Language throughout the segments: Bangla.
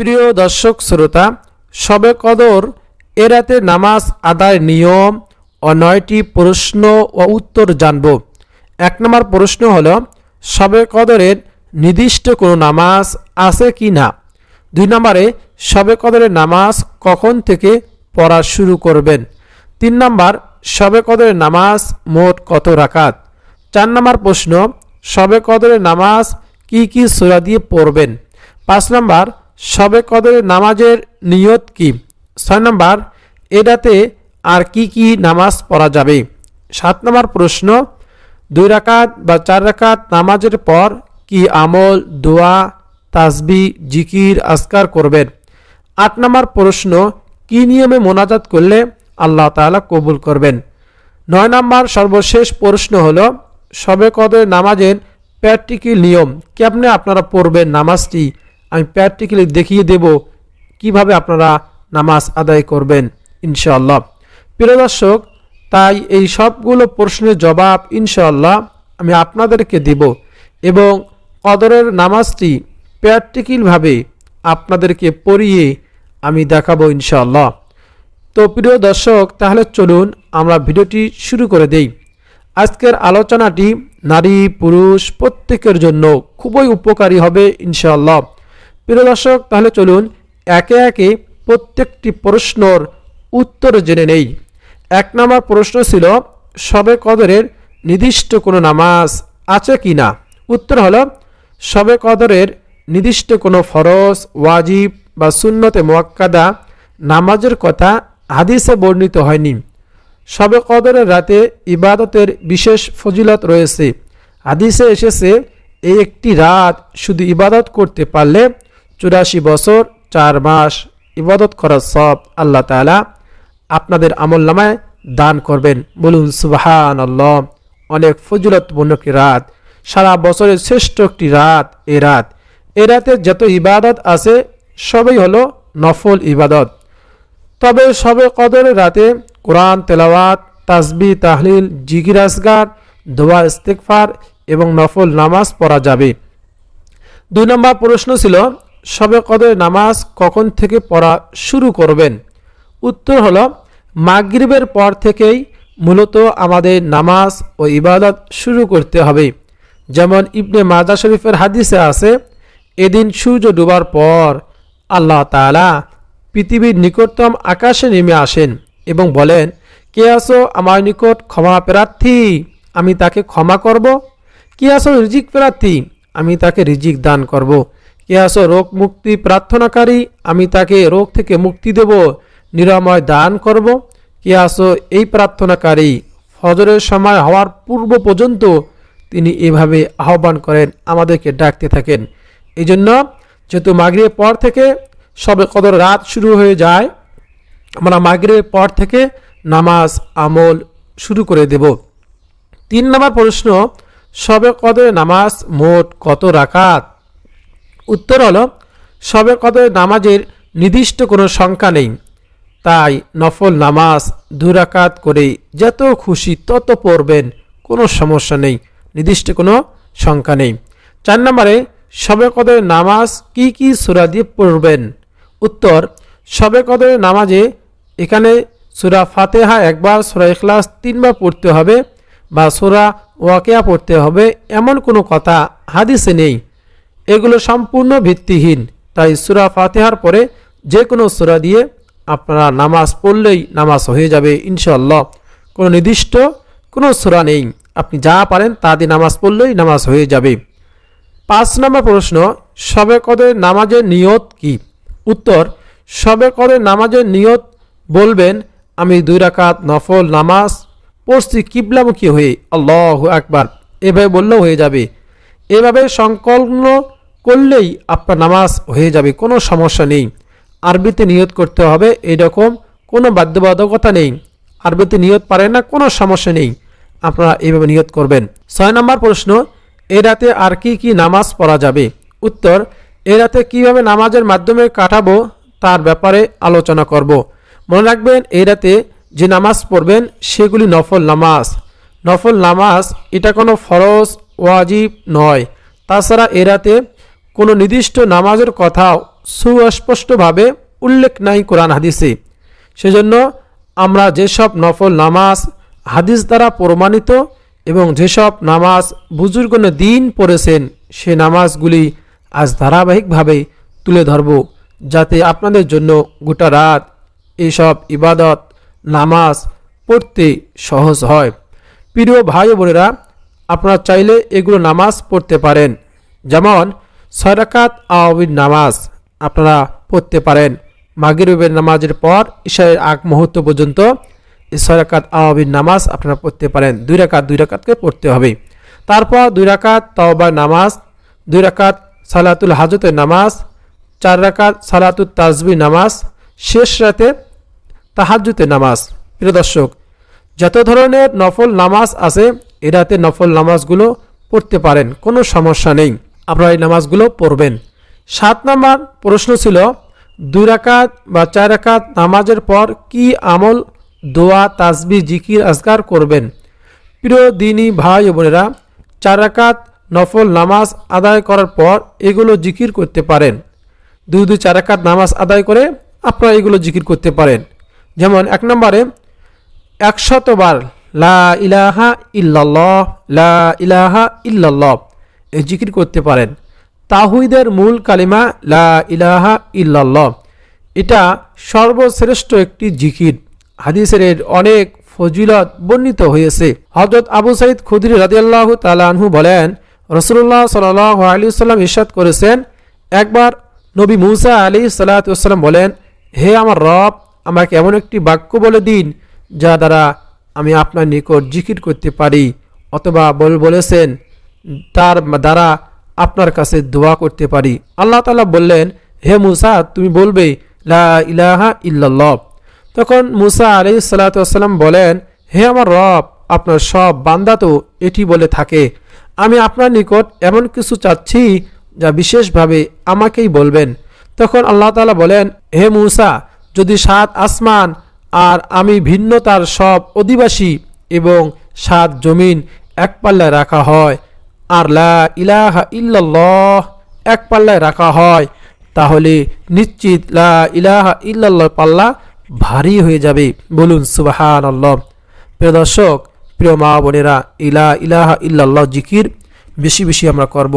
প্রিয় দর্শক, শ্রোতা সবে কদর, এ রাতে নামাজ আদায় নিয়ম ও নয়টি প্রশ্ন ও উত্তর জানব। এক নম্বর প্রশ্ন হল সবে কদরের নির্দিষ্ট কোনো নামাজ আছে কি না? দুই নম্বরে সবে কদরের নামাজ কখন থেকে পড়া শুরু করবেন? তিন নম্বর সবে কদরের নামাজ মোট কত রাকাত? চার নম্বর প্রশ্ন সবে কদরের নামাজ কি কি সোরা দিয়ে পড়বেন? পাঁচ নম্বর সবে কদরের নামাজের নিয়ত কি? ছয় নম্বর এটাতে আর কি কি নামাজ পড়া যাবে? সাত নম্বর প্রশ্ন, দুই রাকাত বা চার রাকাত নামাজের পর কি আমল, দোয়া, তাসবি, জিকির আসকার করবেন? আট নম্বর প্রশ্ন, কি নিয়মে মোনাজাত করলে আল্লাহ তাআলা কবুল করবেন? নয় নম্বর সর্বশেষ প্রশ্ন হল, সবে কদর নামাজের প্র্যাকটিক্যাল নিয়ম কেমনে আপনারা পড়বেন নামাজটি? আমি প্র্যাকটিক্যালি দেখিয়ে দেব কীভাবে আপনারা নামাজ আদায় করবেন, ইনশাআল্লাহ। প্রিয় দর্শক, তাই এই সবগুলো প্রশ্নের জবাব ইনশাআল্লাহ আমি আপনাদেরকে দেব এবং কদরের নামাজটি প্র্যাকটিক্যালভাবে আপনাদেরকে পড়িয়ে আমি দেখাবো ইনশাআল্লাহ। তো প্রিয় দর্শক, তাহলে চলুন আমরা ভিডিওটি শুরু করে দেই। আজকের আলোচনাটি নারী পুরুষ প্রত্যেকের জন্য খুবই উপকারী হবে ইনশাআল্লাহ। প্রিয় দর্শক, তাহলে চলুন একে একে প্রত্যেকটি প্রশ্নর উত্তর জেনে নেই। এক নম্বর প্রশ্ন ছিল, সবে কদরের নির্দিষ্ট কোনো নামাজ আছে কি না? উত্তর হলো, সবে কদরের নির্দিষ্ট কোনো ফরজ, ওয়াজিব বা সুন্নতে মোয়াক্কাদা নামাজের কথা হাদিসে বর্ণিত হয়নি। সবে কদরের রাতে ইবাদতের বিশেষ ফজিলত রয়েছে। হাদিসে এসেছে, এই একটি রাত শুধু ইবাদত করতে পারলে চুরাশি বছর, চার মাস ইবাদত করার সব আল্লাহ তাআলা আপনাদের আমল নামায় দান করবেন। বলুন সুবাহান আল্লাহ অনেক ফজিলতপূর্ণ একটি রাত, সারা বছরের শ্রেষ্ঠ একটি রাত এ রাত। এ রাতে যত ইবাদত আছে, সবই হলো নফল ইবাদত। তবে সবে কদরের রাতে কোরআন, তেলাওয়াত, তাসবি, তাহলিল জিগির আসগার দোয়া ইস্তেকফার এবং নফল নামাজ পড়া যাবে। দুই নম্বর প্রশ্ন ছিল সবে কদরের নামাজ কখন থেকে পড়া শুরু করবেন? উত্তর হলো, মাগরিবের পর থেকেই মূলত আমাদের নামাজ ও ইবাদত শুরু করতে হবে। যেমন ইবনে মাজা শরীফের হাদিসে আছে, এদিন সূর্য ডুবার পর আল্লাহ তাআলা পৃথিবীর নিকটতম আকাশে নেমে আসেন এবং বলেন, কে আসো আমার নিকট ক্ষমা প্রার্থী? আমি তাকে ক্ষমা করব। কে আসো রিজিক প্রার্থী? আমি তাকে রিজিক দান করব। আসো রোগ মুক্তি প্রার্থনাকারী, আমি তাকে রোগ থেকে মুক্তি দেব, নিরাময় দান করব। কে আসো এই প্রার্থনাকারী। ফজরের সময় হওয়ার পূর্ব পর্যন্ত তিনি এভাবে আহ্বান করেন, আমাদেরকে ডাকতে থাকেন। এই জন্য যেহেতু মাগরিবের পর থেকে সবে কদর রাত শুরু হয়ে যায়, আমরা মাগরিবের পর থেকে নামাজ আমল শুরু করে দেব। তিন নম্বর প্রশ্ন, সবে কদরে নামাজ মোট কত রাকাত? উত্তর হলো, সবে কদরে নামাজের নির্দিষ্ট কোনো সংখ্যা নেই। তাই নফল নামাজ দুরাকাত করে যত খুশি তত পড়বেন, কোনো সমস্যা নেই, নির্দিষ্ট কোনো সংখ্যা নেই। চার নম্বরে, সবে কদরের নামাজ কি কি সুরা দিয়ে পড়বেন? উত্তর, সবে কদরের নামাজে এখানে সুরা ফাতেহা একবার, সুরা ইখলাস তিনবার পড়তে হবে বা সুরা ওয়াকেয়া পড়তে হবে, এমন কোনো কথা হাদিসে নেই। এগুলো সম্পূর্ণ ভিত্তিহীন। তাই সুরা ফাতেহার পরে যে কোনো সুরা দিয়ে আপনারা নামাজ পড়লেই নামাজ হয়ে যাবে ইনশাল্লাহ কোনো নির্দিষ্ট কোনো সুরা নেই। আপনি যা পারেন তা দিয়ে নামাজ পড়লেই নামাজ হয়ে যাবে। পাঁচ নম্বর প্রশ্ন, সবে কদের নামাজের নিয়ত কি? উত্তর, সবে কদের নামাজের নিয়ত বলবেন, আমি দুই রাকাত নফল নামাজ পড়ছি কিবলামুখী হয়ে, আল্লাহ একবার এভাবে বললেও হয়ে যাবে। এভাবে সংকল্প করলেই আপনার নামাজ হয়ে যাবে, কোনো সমস্যা নেই। আরবিতে নিয়ত করতে হবে, এরকম কোনো বাধ্যবাধকতা নেই। আরবিতে নিয়ত পারে না, কোনো সমস্যা নেই। আপনারা এইভাবে নিয়ত করবেন। ছয় নম্বর প্রশ্ন, এ রাতে আর কি কি নামাজ পড়া যাবে? উত্তর, এ রাতে কীভাবে নামাজের মাধ্যমে কাটাবো তার ব্যাপারে আলোচনা করব। মনে রাখবেন, এ রাতে যে নামাজ পড়বেন, সেগুলি নফল নামাজ। নফল নামাজ এটা কোনো ফরজ, ওয়াজিব নয়। তাছাড়া এ রাতে কোনো নির্দিষ্ট নামাজের কথাও সুস্পষ্টভাবে উল্লেখ নাই কোরআন হাদিসে। সেজন্য আমরা যেসব নফল নামাজ, হাদিস দ্বারা প্রমাণিত এবং যেসব নামাজ বুজুর্গণ দিন পড়েছেন, সে নামাজগুলি আজ ধারাবাহিকভাবে তুলে ধরব, যাতে আপনাদের জন্য গোটা রাত এইসব ইবাদত, নামাজ পড়তে সহজ হয়। প্রিয় ভাই বোনেরা, আপনারা চাইলে এগুলো নামাজ পড়তে পারেন। যেমন ছয় রাকাত নামাজ আপনারা পড়তে পারেন। মাগরিবের নামাজের পর ঈশারের আগ মুহূর্ত পর্যন্ত ছয় রাকাত নামাজ আপনারা পড়তে পারেন। দুই রাকাত, দুই রাকাতকে পড়তে হবে। তারপর দুই রাকাত তাওবার নামাজ, দুই রাকাত সালাতুল হাজতের নামাজ, চার রাকাত সালাতুল তাজবি নামাজ, শেষ রাতে তাহাজ্জুতের নামাজ। প্রিয় দর্শক, যত ধরনের নফল নামাজ আছে, এ রাতে নফল নামাজগুলো পড়তে পারেন, কোনো সমস্যা নেই। আপনারা এই নামাজগুলো পড়বেন। সাত নাম্বার প্রশ্ন ছিল, দুই রাকাত বা চার রাকাত নামাজের পর কি আমল, দোয়া, তাসবি, জিকির আজগার করবেন? প্রিয় দিনী ভাই বোনেরা, চার রাকাত নফল নামাজ আদায় করার পর এগুলো জিকির করতে পারেন। দুই দুই চার রাকাত নামাজ আদায় করে আপনারা এগুলো জিকির করতে পারেন। যেমন এক নম্বরে, একশতবার লা ইলাহা ইল্লাল্লাহ, লা ইলাহা ইল্লাল্লাহ। জিকির করতে পারেন। তাহুইদের মূল কালিমা, লা ইলাহা ইল্লাল্লাহ। এটা সর্বশ্রেষ্ঠ একটি জিকির। হাদিসের অনেক ফজিলত বর্ণিত হয়েছে। হজরত আবু সাইদ খুদরি রাদিয়াল্লাহ তালানহু বলেন রসুল্লাহ সাল আলী সাল্লাম ইরশাদ করেছেন, একবার নবী মুসা আলী সাল্লাতাম বলেন, হে আমার রব, আমাকে এমন একটি বাক্য বলে দিন, যা দ্বারা আমি আপনার নিকট জিকির করতে পারি। অথবা বল বলেছেন তার দ্বারা আপনার কাছে দোয়া করতে পারি। আল্লাহ তালা বললেন, হে মুসা, তুমি বলবে, লা ইলাহা ইল্লাল্লাহ। তখন মুসা আলি সাল্লাতাম বলেন, হে আমার রব, আপনার সব বান্দা তো এটি বলে থাকে। আমি আপনার নিকট এমন কিছু চাচ্ছি, যা বিশেষভাবে আমাকেই বলবেন। তখন আল্লাহ তালা বলেন, হে মুসা, যদি সাত আসমান আর আমি ভিন্নতার সব অধিবাসী এবং সাত জমিন এক পাল্লায় রাখা হয় আর লা ইলাহা ইল্লাল্লাহ এক পাল্লায় রাখা হয়, তাহলে নিশ্চিত লা ইলাহা ইল্লাল্লাহ পাল্লা ভারী হয়ে যাবে। বলুন সুবাহান আল্লাহ প্রিয় দর্শক, প্রিয় মা বোনেরা ইলা ইলাহা ইল্লাল্লাহ জিকির বেশি বেশি আমরা করব।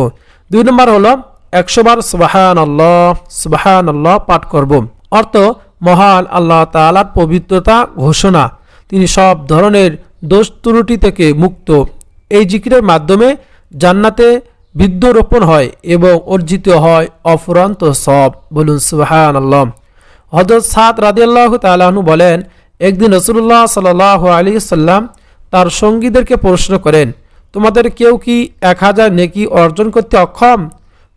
দুই নম্বর হলো একশো বার সুবাহান আল্লাহ সুবাহান আল্লাহ পাঠ করব। অর্থ, মহান আল্লাহ তালার পবিত্রতা ঘোষণা। তিনি সব ধরনের দোষ ত্রুটি থেকে মুক্ত। এই জিকিরের মাধ্যমে জান্নাতে বৃদ্ধরোপণ হয় এবং অর্জিত হয় অফুরন্ত সব। বলুন সুবাহান আল্লাহ হজরত সাদ রাদিয়াল্লাহ তালাহনু বলেন, একদিন রসুল্লাহ সাল আলী সাল্লাম তার সঙ্গীদেরকে প্রশ্ন করেন, তোমাদের কেউ কি এক হাজার নেকি অর্জন করতে অক্ষম?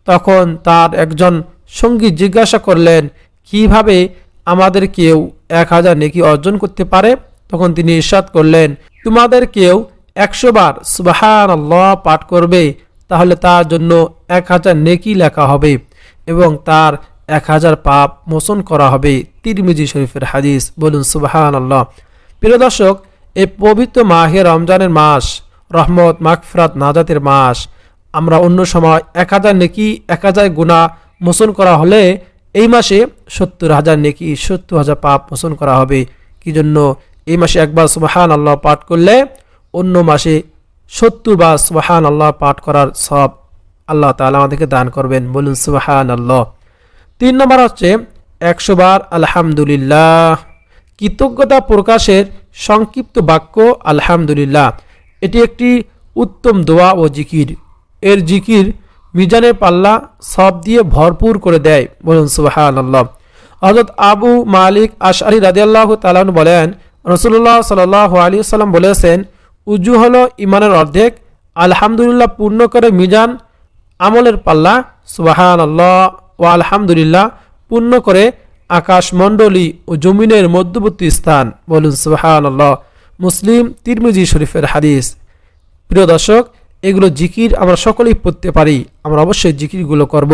তখন তার একজন সঙ্গী জিজ্ঞাসা করলেন, কীভাবে আমাদের কেউ এক হাজার নেকি অর্জন করতে পারে? তখন তিনি ইরশাদ করলেন, তোমাদের কেউ একশো বার সুবাহান আল্লাহ পাঠ করবে, তাহলে তার জন্য এক হাজার নেকি লেখা হবে এবং তার এক হাজার পাপ মোচন করা হবে। তিরমিজি শরীফের হাদিস, বলুন সুবাহান আল্লাহ প্রিয় দর্শক এই পবিত্র মাহে রমজানের মাস, রহমত মাকফরাত নাজাতের মাস, আমরা অন্য সময় এক হাজার নেকি, এক হাজার গুণা মোচন করা হলে এই মাসে সত্তর হাজার নেকি, সত্তর হাজার পাপ মোচন করা হবে। কি জন্য? এই মাসে একবার সুবাহান আল্লাহ পাঠ করলে অন্য মাসে সত্তর বার সুবাহান আল্লাহ পাঠ করার সব আল্লাহ তালা আমাদেরকে দান করবেন। বলুন সুবাহান আল্লাহ তিন নম্বর হচ্ছে একশো বার আলহামদুলিল্লাহ। কৃতজ্ঞতা প্রকাশের সংক্ষিপ্ত বাক্য আলহামদুলিল্লাহ। এটি একটি উত্তম দোয়া ও জিকির। এর জিকির মিজানের পাল্লা সব দিয়ে ভরপুর করে দেয়। বলুন সুবাহান আল্লাহ হজরত আবু মালিক আশারি রাজিয়াল্লাহ তালান বলেন রসুল্লাহ সাল আলী সাল্লাম বলেছেন উজু হল ইমানের অর্ধেক। আলহামদুলিল্লাহ পূর্ণ করে মিজান আমলের পাল্লা। সুবাহান আল্লাহ ও আলহামদুলিল্লাহ পূর্ণ করে আকাশমণ্ডলী ও জমিনের মধ্যবর্তী স্থান। বলুন সুবাহান আল্লাহ মুসলিম তিরমিজি শরীফের হাদিস। প্রিয় দর্শক, এগুলো জিকির আমরা সকলেই পড়তে পারি। আমরা অবশ্যই জিকিরগুলো করব।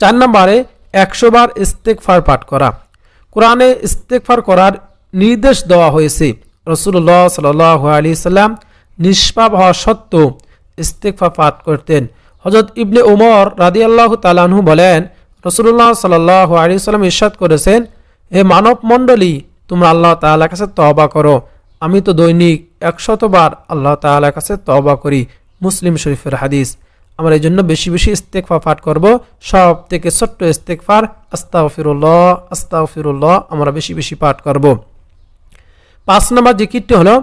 চার নম্বরে একশো বার ইস্তেকফার পাঠ করা। কোরআনে ইস্তেকফার করার নির্দেশ দেওয়া হয়েছে। রসুল্লাহ সাল আলী সাল্লাম নিষ্পাপ হওয়া সত্ত্বেও ইস্তেকফা পাঠ করতেন। হজরত ইবনে উমর রাদি আল্লাহ তালাহু বলেন রসুল্লাহ সাল্লাহ আলী সাল্লাম ইরশাদ করেছেন, হে মানব মণ্ডলী তোমরা আল্লাহ তাআলার কাছে তওবা করো। আমি তো দৈনিক একশতবার আল্লাহ তাআলার কাছে তওবা করি। মুসলিম শরীফের হাদিস। আমরা এই জন্য বেশি বেশি ইস্তেকফা পাঠ করব। সব থেকে ছোট্ট ইস্তেকফার আস্তাগফিরুল্লাহ আস্তাগফিরুল্লাহ, আমরা বেশি বেশি পাঠ করব। পাঁচ নম্বর জিকিরটি হলো,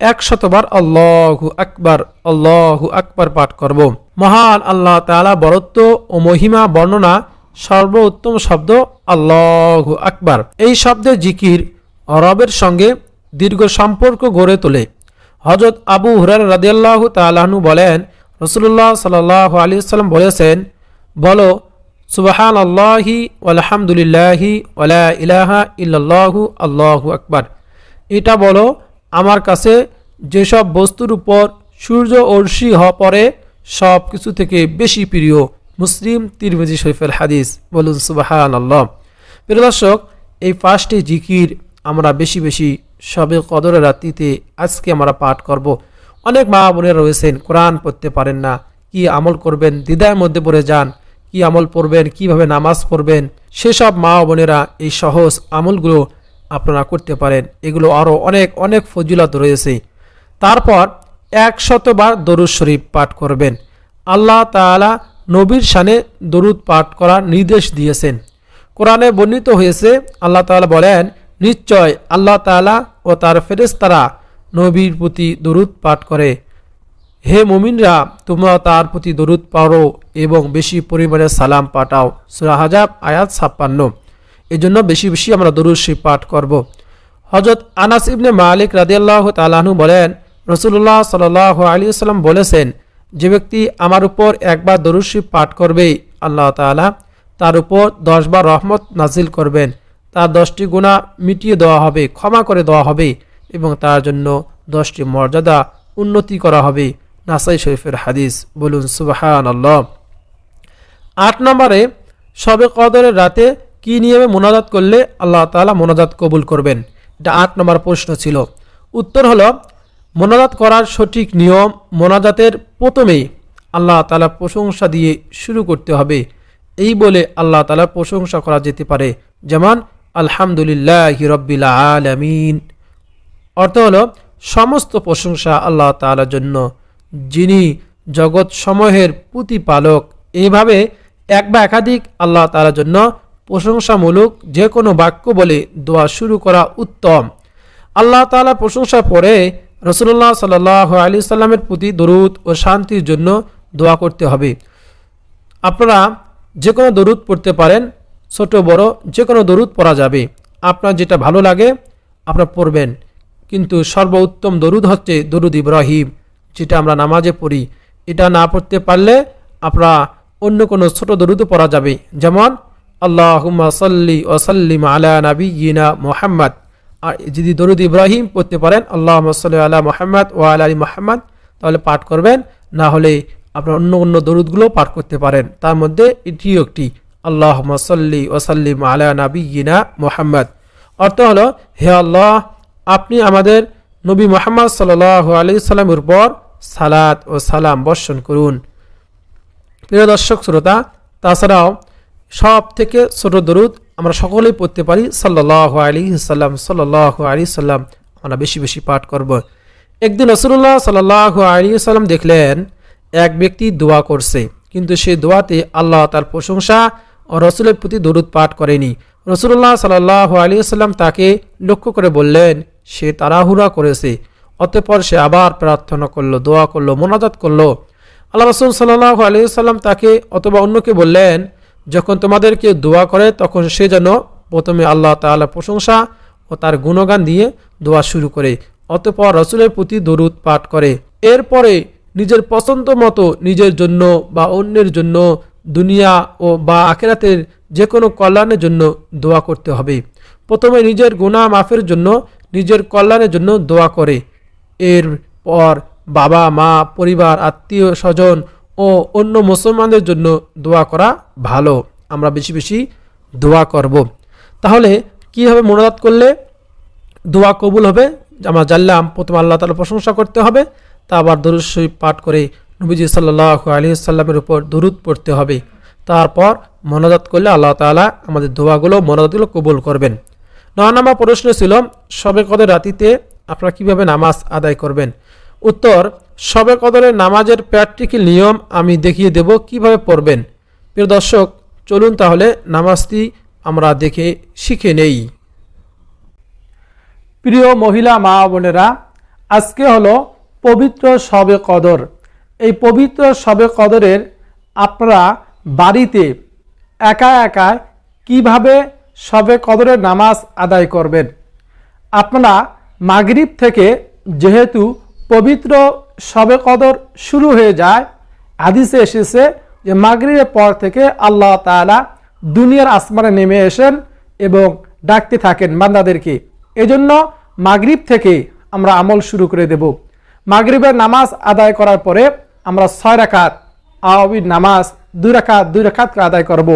একশতবার আল্লাহু আকবার আল্লাহু আকবার পাঠ করব। মহান আল্লাহ তাআলা বরত্ব ও মহিমা, বর্ণনা, সর্বোত্তম শব্দ আল্লাহু আকবার। এই শব্দের জিকির রবের সঙ্গে দীর্ঘ সম্পর্ক গড়ে তোলে। হজরত আবু হুরার রাদিয়াল্লাহু তাআলাহু বলেন রসুল্লাহ সাল্লাহ আলী সাল্লাম বলেছেন, বলো সুবাহান আল্লাহি আলহামদুলিল্লাহি ওলা ইলাহা ইল্লাল্লাহু আল্লাহু আকবার। এটা বলো, আমার কাছে যেসব বস্তুর উপর সূর্য অর্শি হওয়া পরে সব কিছু থেকে বেশি প্রিয় মুসলিম তিরমিজি শরীফের হাদিস। বলুন সুবাহান আল্লাহ প্রিয় দর্শক, এই পাঁচটি জিকির আমরা বেশি বেশি সবে কদরের রাত্রিতে আজকে আমরা পাঠ করব। অনেক মা বোনেরা রয়েছেন, কোরআন পড়তে পারেন না। কি আমল করবেন, দ্বিধার মধ্যে পড়ে যান। কি আমল পড়বেন, কীভাবে নামাজ পড়বেন, সেসব মা বোনেরা এই সহজ আমলগুলো আপনারা করতে পারেন। এগুলো আরও অনেক অনেক ফজিলত রয়েছে। তারপর একশতবার দরুদ শরীফ পাঠ করবেন। আল্লাহ তাআলা নবীর শানে দরুদ পাঠ করার নির্দেশ দিয়েছেন। কোরআনে বর্ণিত হয়েছে, আল্লাহ তাআলা বলেন, নিশ্চয় আল্লাহ তাআলা ও তার ফেরেস্তারা নবীর প্রতি দরুদ পাঠ করে। হে মুমিনরা, তোমরা তার প্রতি দরুদ পারো এবং বেশি পরিমাণে সালাম পাঠাও। সুরা হাজাব, আয়াত ছাপ্পান্ন। এই জন্য বেশি বেশি আমরা দরুদ শরীফ পাঠ করব। হজরত আনাস ইবনে মালিক রাদিয়াল্লাহ তালাহু বলেন রসুল্লাহ সাল আলী সাল্লাম বলেছেন, যে ব্যক্তি আমার উপর একবার দরুদ শরীফ পাঠ করবে আল্লাহ তাআলা তার উপর দশবার রহমত নাজিল করবেন। তার দশটি গুণা মিটিয়ে দেওয়া হবে, ক্ষমা করে দেওয়া হবে এবং তার জন্য দশটি মর্যাদা উন্নতি করা হবে। নাসাই শরীফের হাদিস, বলুন সুবাহান আল্লাহ আট নম্বরে, সবে কদরের রাতে কি নিয়মে মোনাজাত করলে আল্লাহ তালা মোনাজাত কবুল করবেন? এটা আট নম্বর প্রশ্ন ছিল। উত্তর হলো, মোনাজাত করার সঠিক নিয়ম মোনাজাতের প্রথমেই আল্লাহ তাআলা প্রশংসা দিয়ে শুরু করতে হবে। এই বলে আল্লাহ তাআলার প্রশংসা করা যেতে পারে। যেমন, আলহামদুলিল্লাহ রব্বিল আলামিন। অর্থ হলো, সমস্ত প্রশংসা আল্লাহ তালার জন্য। যিনি জগৎ সমূহের প্রতিপালক এইভাবে এক বা একাধিক আল্লাহ তাআলার জন্য প্রশংসামূলক যে কোনো বাক্য বলে দোয়া শুরু করা উত্তম। আল্লাহ তাআলা প্রশংসা পরে রসুল্লাহ সাল্লাহ আলী সাল্লামের প্রতি দরুদ ও শান্তির জন্য দোয়া করতে হবে। আপনারা যে কোনো দরুদ পড়তে পারেন, ছোট, বড়, যে কোনো দরুদ পড়া যাবে। আপনার যেটা ভালো লাগে, আপনারা পড়বেন। কিন্তু সর্বোত্তম দরুদ হচ্ছে দরুদ ইব্রাহিম, যেটা আমরা নামাজে পড়ি। এটা না পড়তে পারলে আপনারা অন্য কোনো ছোট দরুদও পড়া যাবে। যেমন আল্লাহুম্মা সাল্লি ওসাল্লিম আলা নাবিয়িনা মোহাম্মদ। আর যদি দরুদ ইব্রাহিম পড়তে পারেন আল্লাহ সাল্লি আলা মোহাম্মদ ও আলা আলী মোহাম্মদ, তাহলে পাঠ করবেন। না হলে আপনার অন্য অন্য দরুদগুলো পাঠ করতে পারেন। তার মধ্যে এটিও একটি আল্লাহ সাল্লি ওসাল্লিম আলা নাবিয়িনা মোহাম্মদ। অর্থ হলো, হে আল্লাহ, আপনি আমাদের নবী মোহাম্মদ সাল আলি সাল্লামের উপর সালাত ও সালাম বর্ষণ করুন। প্রিয় দর্শক, শ্রোতা, তাছাড়াও সব থেকে ছোট দরুদ আমরা সকলেই পড়তে পারি সাল্লাহ আলী সাল্লাম সাল্লাহ আলী সাল্লাম, আমরা বেশি বেশি পাঠ করব। একদিন রসুল্লাহ সাল্লাহ আলী সাল্লাম দেখলেন, এক ব্যক্তি দোয়া করছে, কিন্তু সেই দোয়াতে আল্লাহ তার প্রশংসা ও রসুলের প্রতি দরুদ পাঠ করেনি। রসুল্লাহ সাল্লাহ আলী সাল্লাম তাকে লক্ষ্য করে বললেন, সে তাড়াহুড়া করেছে, অতঃপর সে আবার প্রার্থনা করল, দোয়া করল, মোনাজাত করল। আল্লাহ রসুল সাল্লাহ আলী সাল্লাম তাকে অথবা অন্যকে বললেন যখন তোমাদেরকে দোয়া করে, তখন সে যেন প্রথমে আল্লাহ তাআলা প্রশংসা ও তার গুণগান দিয়ে দোয়া শুরু করে, অতপর রসুলের প্রতি দরুদ পাঠ করে। এরপরে নিজের পছন্দ মতো নিজের জন্য বা অন্যের জন্য দুনিয়া ও বা আখেরাতের যে কোনো কল্যাণের জন্য দোয়া করতে হবে। প্রথমে নিজের গুণা মাফের জন্য, নিজের কল্যাণের জন্য দোয়া করে। এর পর বাবা, মা, পরিবার, আত্মীয়, স্বজন ও অন্য মুসলমানদের জন্য দোয়া করা ভালো। আমরা বেশি বেশি দোয়া করব। তাহলে কীভাবে মনোজাত করলে? দোয়া কবুল হবে। আমরা জানলাম, প্রথমে আল্লাহ তালা প্রশংসা করতে হবে, তা আবার দরুদ শরীফ পাঠ করে নবীজি সাল্লাহ আলী সাল্লামের উপর দরুদ পড়তে হবে। তারপর মনাজাত করলে আল্লাহ তাআলা আমাদের দোয়াগুলো, মনাজাতগুলো কবুল করবেন। নয় নম্বর প্রশ্ন ছিল, সবে কদর রাতিতে আপনারা কীভাবে নামাজ আদায় করবেন? উত্তর সবে কদরের নামাজের প্র্যাকটিক্যাল নিয়ম? আমি দেখিয়ে দেব কীভাবে পড়বেন। প্রিয় দর্শক, চলুন তাহলে নামাজটি আমরা দেখে শিখে নেই। প্রিয় মহিলা মা বোনেরা, আজকে হলো পবিত্র সবে কদর। এই পবিত্র সবে কদরের আপনারা বাড়িতে একা একা কীভাবে সবে কদরের নামাজ আদায় করবেন? আপনারা মাগরিব থেকে যেহেতু পবিত্র সবে কদর শুরু হয়ে যায়। হাদিসে এসেছে যে মাগরিবের পর থেকে আল্লাহ তাআলা দুনিয়ার আসমানে নেমে এসেন এবং ডাকতে থাকেন বান্দাদেরকে। এজন্য মাগরিব থেকে আমরা আমল শুরু করে দেব। মাগরিবের নামাজ আদায় করার পরে আমরা ছয় রাকাত আওয়াবির নামাজ দুই রাকাত, দুই করে আদায় করব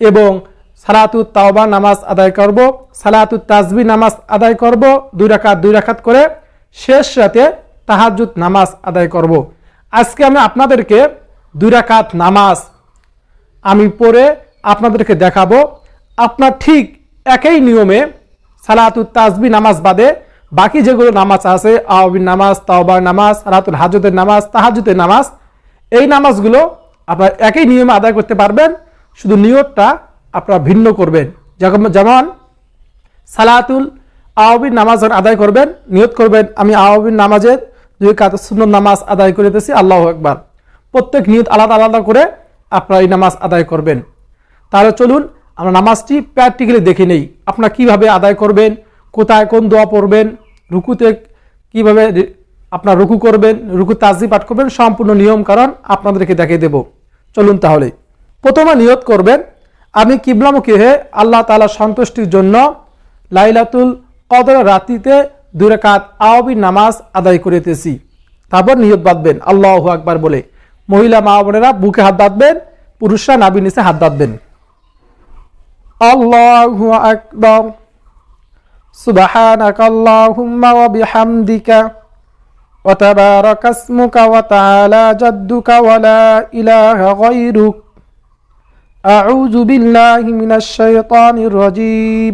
এবং সালাতুত তাওবা নামাজ আদায় করব, সালাতুত তাজবি নামাজ আদায় করব, দুই রাকাত দুই রাকাত করে শেষ রাতে তাহাজুদ নামাজ আদায় করব। আজকে আমি আপনাদেরকে দুই রাকাত নামাজ আমি পড়ে আপনাদেরকে দেখাবো। আপনার ঠিক একই নিয়মে সালাতুত তাজবি নামাজ বাদে বাকি যেগুলো নামাজ আছে আওয়াবিন নামাজ, তাওবার নামাজ, সালাতুল হাজতের নামাজ তাহাজুদের নামাজ, এই নামাজগুলো আপনার একই নিয়মে আদায় করতে পারবেন। শুধু নিয়তটা আপনারা ভিন্ন করবেন। যেমন যেমন সালাতুল আওয়াবিন নামাজ আদায় করবেন, নিয়ত করবেন, আমি আওয়াবিন নামাজের দুই কাত সুন্দর নামাজ আদায় করিতেছি, আল্লাহ একবার প্রত্যেক নিয়ত আলাদা আলাদা করে আপনারা এই নামাজ আদায় করবেন। তাহলে চলুন, আমরা নামাজটি প্র্যাকটিক্যালি দেখে নেই। আপনারা কীভাবে আদায় করবেন, কোথায় কোন দোয়া পড়বেন, রুকুতে কীভাবে আপনার রুকু করবেন, রুকু তাজি পাঠ করবেন, সম্পূর্ণ নিয়ম কারণ আপনাদেরকে দেখিয়ে দেব। চলুন তাহলে। প্রথমে নিয়ত করবেন, আমি কিবলামুখী হয়ে আল্লাহ তাআলা সন্তুষ্টির জন্য লাইলাতুল কদর রাতিতে দুই রাকাত আওয়াবি নামাজ আদায় করিতেছি তারপর নিয়ত বাঁধবেন আল্লাহ আকবার বলে মহিলা মা বোনেরা বুকে হাত বাঁধবেন পুরুষরা নাবি নিচে হাত বাঁধবেন আল্লাহু আকবার সুবহানাক আল্লাহুম্মা ওয়া বিহামদিকা وتبارك اسمك وتعالى جدك ولا إله غيرك أعوذ بالله من الشيطان الرجيم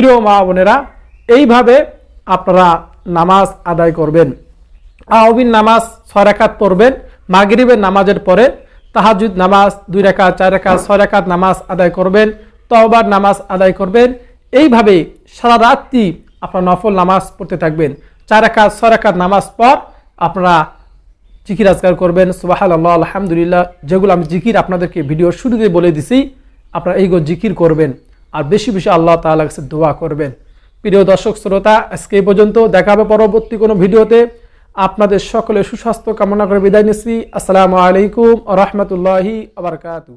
প্রিয় মা বোনেরা, এইভাবে আপনারা নামাজ আদায় করবেন। আহবিন নামাজ ছয় রাকাত পড়বেন, মাগরিবের নামাজের পরে তাহাজুদ নামাজ দুই রেখাত চার রেখাত ছয় রেখাত নামাজ আদায় করবেন তহবার নামাজ আদায় করবেন। এইভাবে সারা রাত্রি আপনারা নফল নামাজ পড়তে থাকবেন। চার রেখাত ছয় রেখাত নামাজ পর আপনারা জিকির আজকার করবেন। সুবাহাল আল্লাহ আলহামদুলিল্লাহ, যেগুলো আমি জিকির আপনাদেরকে ভিডিওর শুরুতে বলে দিছি, আপনারা এইগুলো জিকির করবেন। আর বেশি বেশি আল্লাহ তাআলার কাছে দোয়া করবেন। প্রিয় দর্শক, শ্রোতা, আজকে এই পর্যন্ত দেখা হবে পরবর্তী কোনো ভিডিওতে। আপনাদের সকলে সুস্বাস্থ্য কামনা করে বিদায় নিচ্ছি। আসসালামু আলাইকুম রহমতুল্লাহি আবরকাতু